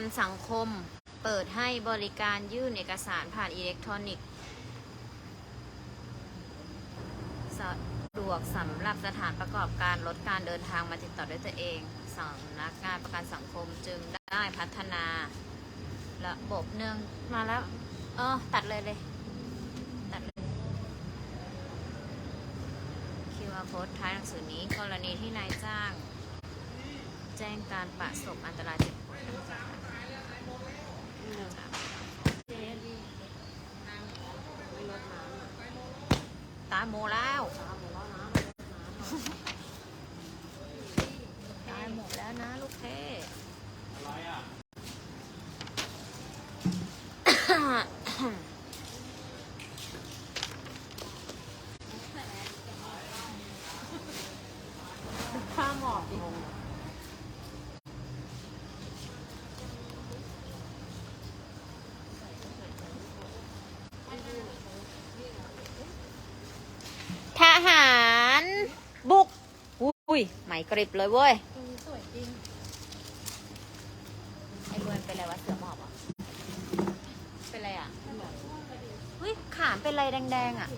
กันสังคม เปิดให้บริการยื่นเอกสารผ่านอิเล็กทรอนิกส์สะดวกสำหรับสถานประกอบการลดการเดินทางมาติดต่อด้วยตัวเองสำนักงานประกันสังคมจึงได้พัฒนา ระบบหนึ่งมาแล้ว เออ ตัดเลยเลย ตัดเลย QR code ท้ายหนังสือนี้กรณีที่นายจ้าง แจ้งการประสบอันตรายเจ็บป่ วยตายโมแล้วตายหมดแล้วนะลูกเทอะไรอะ ข้าหมอบดิทหาร บุก อุ้ยไหม กริบเลยเว้ยสวยจริง ไอ้รวนเป็นอะไรวะเสือหมอบอะเป็นอะไรอะเฮ้ยขามเป็นอะไรแดงๆอะ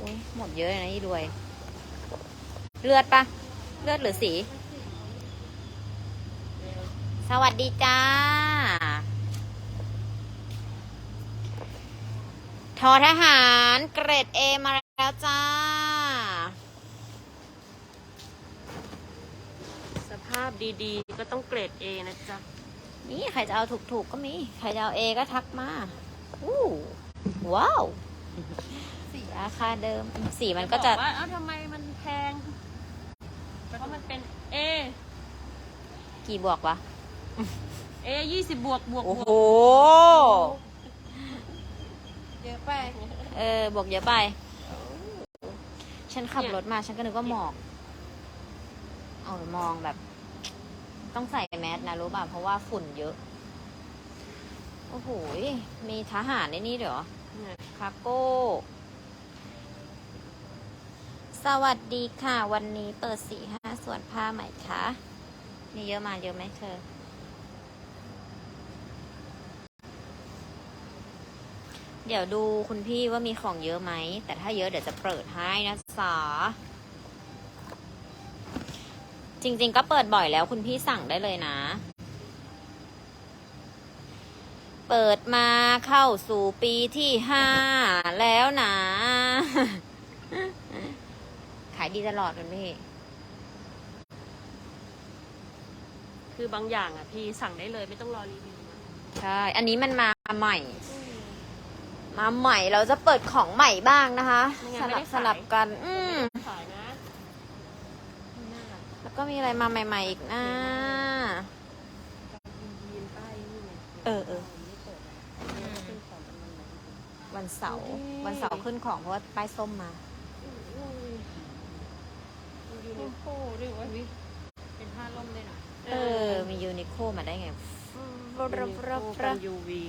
อุ้ยหมดเยอะเลยนะยี่รวย เลือดปะเลือดหรือสี สวัสดีจ้า ทอทหารเกรดเอมา แล้วจ้า สภาพดีๆ ก็ต้องเกรด A นะจ๊ะ นี่ใครจะเอาถูกๆก็มี ใครจะเอาเอก็ทักมา อู้ว้าวราคาเดิม สีมันก็จะบอกว่าเอ้าทำไมมันแพง เพราะมันเป็น A กี่บวกวะ A ยี่สิบบวกบวกโอ้บโหวกเยอะไป เออ บวกเยอะไป ฉันขับรถมาฉันก็นึกว่าหมอก เอามองแบบ ต้องใส่แมสนะรู้ป่ะ เพราะว่าฝุ่นเยอะ โอ้โห มีทหารในนี่ด้วยเหรอคาโก้ สวัสดีค่ะ วันนี้เปิดสี่ห้าส่วนผ้าใหม่คะมีเยอะมาเยอะไหมเธอ เดี๋ยวดูคุณพี่ว่ามีของเยอะไหม แต่ถ้าเยอะเดี๋ยวจะเปิดให้นะสาจริง ๆ ก็เปิดบ่อยแล้วคุณพี่สั่งได้เลยนะ เปิดมาเข้าสู่ปีที่ห้าแล้วนะ ขายดีตลอดคุณพี่ คือบางอย่างอะพี่สั่งได้เลยไม่ต้องรอรีวิวนะใช่ อันนี้มันมาใหม่ มาใหม่เราจะเปิดของใหม่บ้างนะคะ สลับสลับกัน อืมขายนะ แล้วก็มีอะไรมาใหม่ ๆ อีกนะยีนป้ายนี่ไงเออเออไม่เปิดนะเป็นของกำลังไหนวันเสาร์โอเควันเสาร์ขึ้นของเพราะว่าป้ายส้มมายูนิโคด้วยวะเป็นผ้าล่มด้วยนะ เออ มียูนิโคมาได้ไงยูนิโคกันยูวี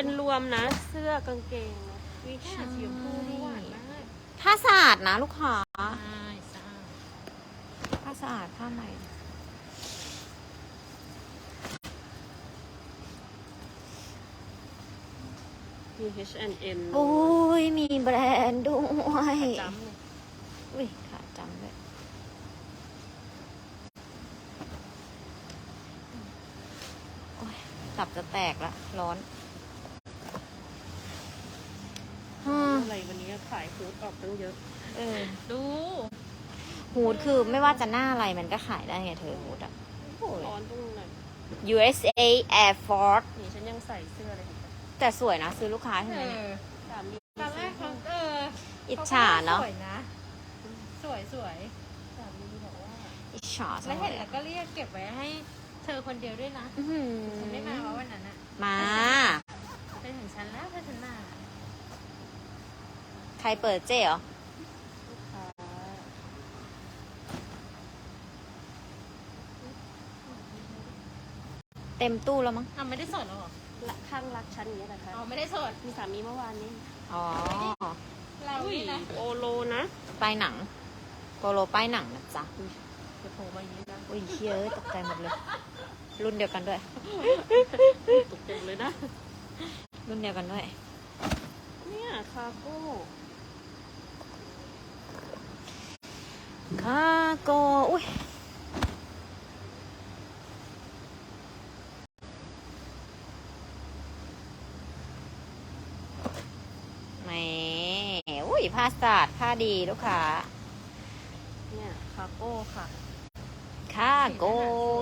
เป็นรวมนะ เสื้อกางเกงนะวิชาสีชมพูนี่หวานมากผ้าสะอาดนะลูกค้าใช่สะอาดผ้าสะอาดผ้าใหม่ มี H&M โอ้ยมีแบรนด์ด้วยจำเลยอุ้ยขาจำเลยโอ้ยตับจะแตกละ ร้อนอืม อะไรวันนี้ขายฟูดออกตั้งเยอะ เออ ดูฮูดคือไม่ว่าจะหน้าอะไรมันก็ขายได้ไงเธอฮูดอะโอ้ยร้อนตรงไหน USA Air Force นี่ฉันยังใส่เสื้อเลยเห็นปะแต่สวยนะซื้อลูกค้าใช่ไหมเนี่ยสามีตอนแรกเขาเอออิจฉาเนาะสวยนะ สวยสวยสามีบอกว่าอิจฉาแล้วเห็นแล้วก็เรียกเก็บไว้ให้เธอคนเดียวด้วยนะอื้อหือฉันไม่มาเพราะวันนั้นอะมา เป็นถึงฉันแล้วถ้าฉันมาใค รเปิดเจ๊เหรอลูกค้าเต็มตู้แล้วมั้งอ้าวไม่ได้สดแล้วเหรอละข้างรักฉันอย่างเงี้ยนะคะ อ๋อไม่ได้สดมีสามีเมื่อวานนี้ อ๋อ เราอุ้ยนี่นะโอโลนะป้ายหนังโปโลป้ายหนังนะจ๊ะ จะโผล่มาอย่างนี้นะอุ้ยเฮ้ยตกใจหมดเลย รุ่นเดียวกันด้วยตกใจเลยนะ รุ่นเดียวกันด้วย เนี่ยคาโก้ คาโกอุ้ยแหมอุ้ยผ้าสะอาดผ้าดีลูกค้าเนี่ยคาโก้ค่ะ คาโก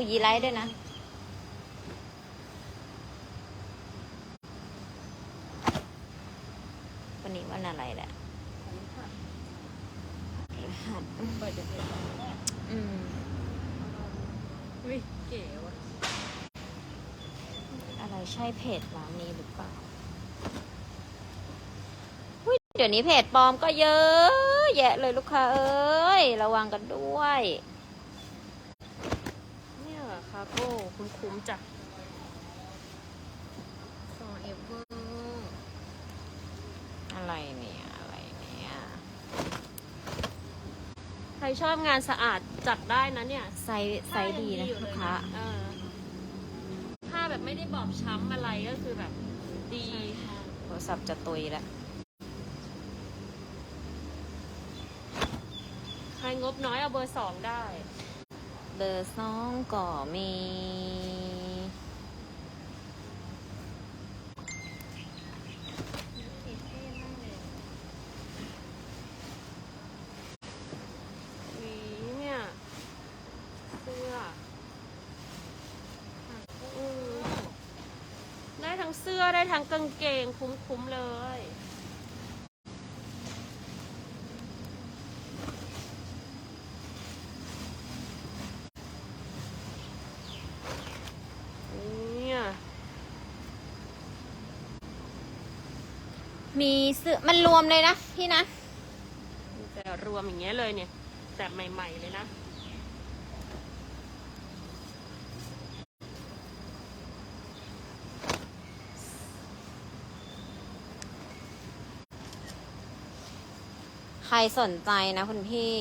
ยีไลท์ด้วยนะ วันนี้วันอะไรแหละพฤหัส เปิดเดี๋ยวเดี๋ยว อืมอุ้ยเก๋ว่ะ อะไรใช่เพจร้านนี้หรือเปล่าอุ๊ยเดี๋ยวนี้เพจปลอมก็เยอะ แยะเลยลูกค้าเอ้ย ระวังกันด้วย เนี่ยคาโก้คุ้มๆจ้ะฟอร์เอเวอร์อะไรเนี่ย อะไรเนี่ย ใครชอบงานสะอาด จัดได้นะเนี่ยไซส์ไซส์ดีนะผ้ายังอยู่ลูกเยค้าเออผ้าแบบไม่ได้บอบช้ำอะไรก็คือแบบดีโทรศัพท์จะตุยแล้วใครงบน้อยเอาเบอร์สองได้ เบอร์สองก็มี สีเท่มากเลย หวีเนี่ยเสื้ออืมได้ ทั้งเสื้อได้ทั้งกางเกงคุ้มๆเลยเนี่ยมีเสื้อมันรวมเลยนะพี่นะแต่รวมอย่างเงี้ยเลยเนี่ยแต่ใหม่ ๆ เลยนะ ใครสนใจนะคุณพี่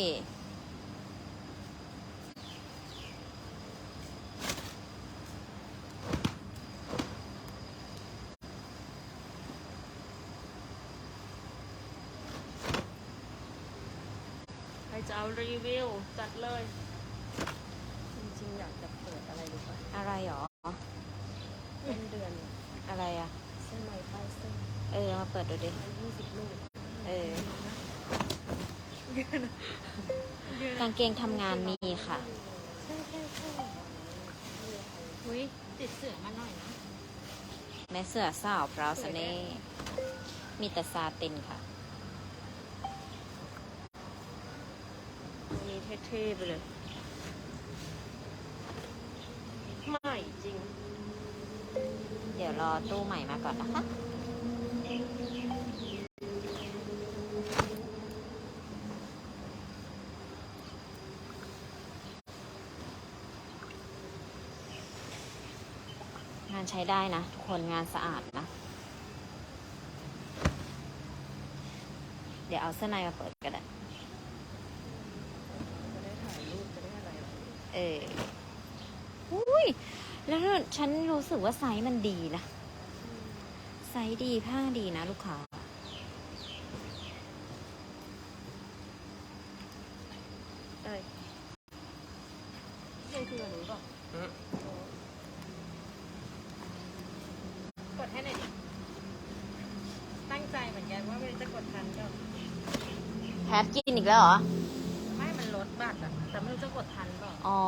ใครจะเอารีวิว จัดเลย จริงๆ อยากจะเปิดอะไรรู้ปะอะไรหรอต้นเดือนอะไรอะเส้นไหมป้ายเส้นเออ มาเปิดดูดิ ยี่สิบลูก เออ กางเกงทำงานมีค่ะ ใช่ใช่ใช่อุ้ยติดเสือมาหน่อยนะ แม่เสือสาวพราวสเน่ห์มีแต่ซาตินค่ะอันนี้เท่ๆไปเลยใหม่จริง เดี๋ยวรอตู้ใหม่มาก่อนนะคะ ใช้ได้นะ ทุกคนงานสะอาดนะ เดี๋ยวเอาเสื้อในมาเปิดก็ได้จะได้ถ่ายเอออุ้ย แล้วฉันรู้สึกว่าไซส์มันดีนะ ไซส์ดีผ้าดีนะลูกค้าเอ้ยนี่คืออะไรรู้ป่ะ กดให้หน่อยดิ ตั้งใจเหมือนกันว่าไม่รู้จะ กดทันก็แพทกินอีกแล้วเหรอ ไม่มันลดบัตรอะแต่ไม่รู้จะกดทันเปล่าอ๋อ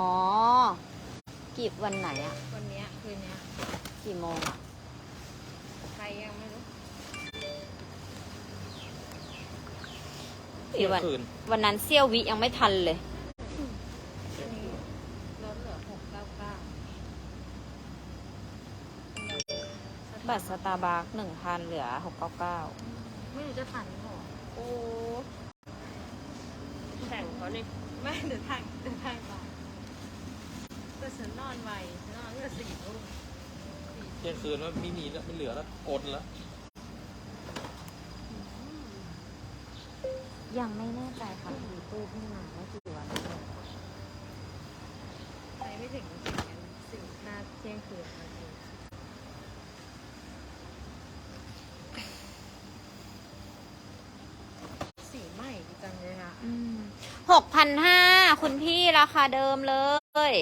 กี่วันไหนอะวันเนี้ยคืนเนี้ยกี่โมงอะใครยังไม่รู้กี่วัน คืนวันนั้นเซี่ยววิยังไม่ทันเลยอันนี้ลดเหลือหกเก้าเก้าบัตรสตาร์บัคหนึ่งพันเหลือหกเก้าเก้า ไม่รู้จะทันหรอโอ้แข่งเขานี่ไม่เดี๋ยวทางเดี๋ยวทางก่อนแต่ฉันนอนไวฉันนอนตั้งแต่สี่ทุ่มเที่ยงคืนว่าไม่มีแล้วไม่เหลือแล้วอดแล้ว ยังไม่แน่ใจค่ะมีตู้เพิ่งมาไม่กี่วันเองไปไม่ถึงจริงๆกันสิบห้าเที่ยงคืนนาทีสีใหม่ดีจังเลยค่ะ หกพันห้าคุณพี่ราคาเดิมเลย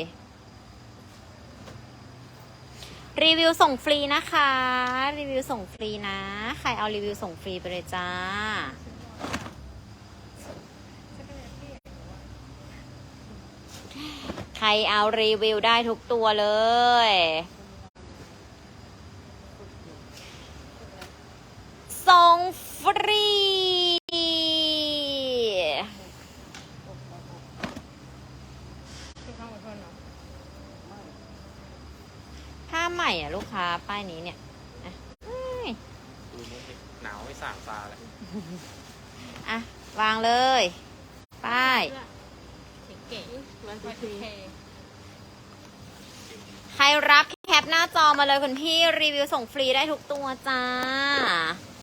รีวิวส่งฟรีนะคะ รีวิวส่งฟรีนะ ใครเอารีวิวส่งฟรีไปเลยจ้า ใครเอารีวิวได้ทุกตัวเลยส่งฟรี คือความอดทนเนาะ ผ้า ใหม่อะลูกค้าป้ายนี้เนี่ยอะเอ้ยดูมุกดิหนาวไม่ส่างซาเลยอะวางเลย ป้าย เก๋มาๆทุวักนทีเคใครรับแคปหน้าจอมาเลยคุณพี่รีวิวส่งฟรีได้ทุกตัวจ้า